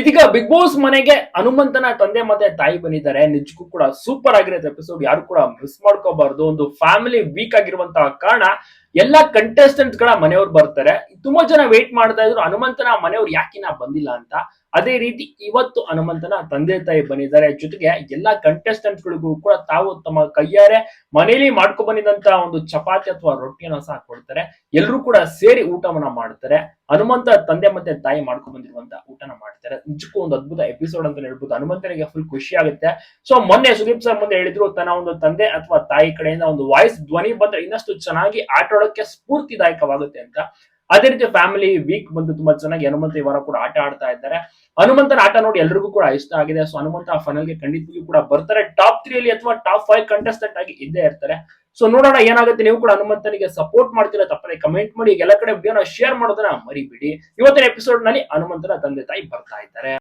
ಇದೀಗ big boss ಮನೆಗೆ ಹನುಮಂತನ ತಂದೆ ಮತ್ತೆ ತಾಯಿ ಬಂದಿದ್ದಾರೆ. ನಿಜಕ್ಕೂ ಕೂಡ ಸೂಪರ್ ಆಗಿರುತ್ತೆ ಎಪಿಸೋಡ್ ಯಾರು ಕೂಡ ಮಿಸ್ ಮಾಡ್ಕೋಬಾರ್ದು. ಒಂದು ಫ್ಯಾಮಿಲಿ ವೀಕ್ ಆಗಿರುವಂತಹ ಕಾರಣ ಎಲ್ಲಾ ಕಂಟೆಸ್ಟೆಂಟ್ಸ್ಗಳ ಮನೆಯವ್ರು ಬರ್ತಾರೆ. ತುಂಬಾ ಜನ ವೇಟ್ ಮಾಡ್ತಾ ಇದ್ರು. ಹನುಮಂತನ ಮನೆಯವ್ರು ಯಾಕಿನ ಬಂದಿಲ್ಲ ಅಂತ. ಅದೇ ರೀತಿ ಇವತ್ತು ಹನುಮಂತನ ತಂದೆ ತಾಯಿ ಬಂದಿದ್ದಾರೆ. ಜೊತೆಗೆ ಎಲ್ಲಾ ಕಂಟೆಸ್ಟೆಂಟ್ ಗಳಿಗೂ ಕೂಡ ತಾವು ತಮ್ಮ ಕೈಯಾರೆ ಮನೇಲಿ ಮಾಡ್ಕೊ ಬಂದಿದಂತ ಒಂದು ಚಪಾತಿ ಅಥವಾ ರೊಟ್ಟಿಯನ್ನು ಸಹ ಕೊಡ್ತಾರೆ. ಎಲ್ಲರೂ ಕೂಡ ಸೇರಿ ಊಟವನ್ನ ಮಾಡ್ತಾರೆ. ಹನುಮಂತ ತಂದೆ ಮತ್ತೆ ತಾಯಿ ಮಾಡ್ಕೊಂಡು ಬಂದಿರುವಂತ ಊಟನ ಮಾಡ್ತಾರೆ. ನಿಜಕ್ಕೂ ಒಂದು ಅದ್ಭುತ ಎಪಿಸೋಡ್ ಅಂತ ಹೇಳ್ಬೋದು. ಹನುಮಂತನಿಗೆ ಫುಲ್ ಖುಷಿ ಆಗುತ್ತೆ. ಸೊ ಮೊನ್ನೆ ಸುದೀಪ್ ಸರ್ ಮುಂದೆ ಹೇಳಿದ್ರು, ತನ್ನ ಒಂದು ತಂದೆ ಅಥವಾ ತಾಯಿ ಕಡೆಯಿಂದ ಒಂದು ವಾಯ್ಸ್ ಧ್ವನಿ ಬಂದ್ರೆ ಇನ್ನಷ್ಟು ಚೆನ್ನಾಗಿ ಆಟ ಆಡೋಕೆ ಸ್ಫೂರ್ತಿದಾಯಕವಾಗುತ್ತೆ ಅಂತ. ಅದೇ ರೀತಿ ಫ್ಯಾಮಿಲಿ ವೀಕ್ ಬಂದು ತುಂಬಾ ಚೆನ್ನಾಗಿ ಹನುಮಂತ ಈ ವಾರ ಕೂಡ ಆಟ ಆಡ್ತಾ ಇದ್ದಾರೆ. ಹನುಮಂತನ ಆಟ ನೋಡಿ ಎಲ್ರಿಗೂ ಕೂಡ ಇಷ್ಟ ಆಗಿದೆ. ಸೊ ಹನುಮಂತ ಆ ಫೈನಲ್ಗೆ ಖಂಡಿತವಾಗಿಯೂ ಕೂಡ ಬರ್ತಾರೆ. ಟಾಪ್ ತ್ರೀ ಅಲ್ಲಿ ಅಥವಾ ಟಾಪ್ ಫೈವ್ ಕಂಟೆಸ್ಟೆಂಟ್ ಆಗಿ ಇದ್ದೇ ಇರ್ತಾರೆ. ಸೊ ನೋಡೋಣ ಏನಾಗುತ್ತೆ. ನೀವು ಕೂಡ ಹನುಮಂತನಿಗೆ ಸಪೋರ್ಟ್ ಮಾಡ್ತೀರಾ ತಪ್ಪದೆ ಕಮೆಂಟ್ ಮಾಡಿ. ಎಲ್ಲ ಕಡೆ ವಿಡಿಯೋನ ಶೇರ್ ಮಾಡೋದನ್ನ ಮರಿಬೇಡಿ. ಇವತ್ತಿನ ಎಪಿಸೋಡ್ನಲ್ಲಿ ಹನುಮಂತನ ತಂದೆ ತಾಯಿ ಬರ್ತಾ ಇದ್ದಾರೆ.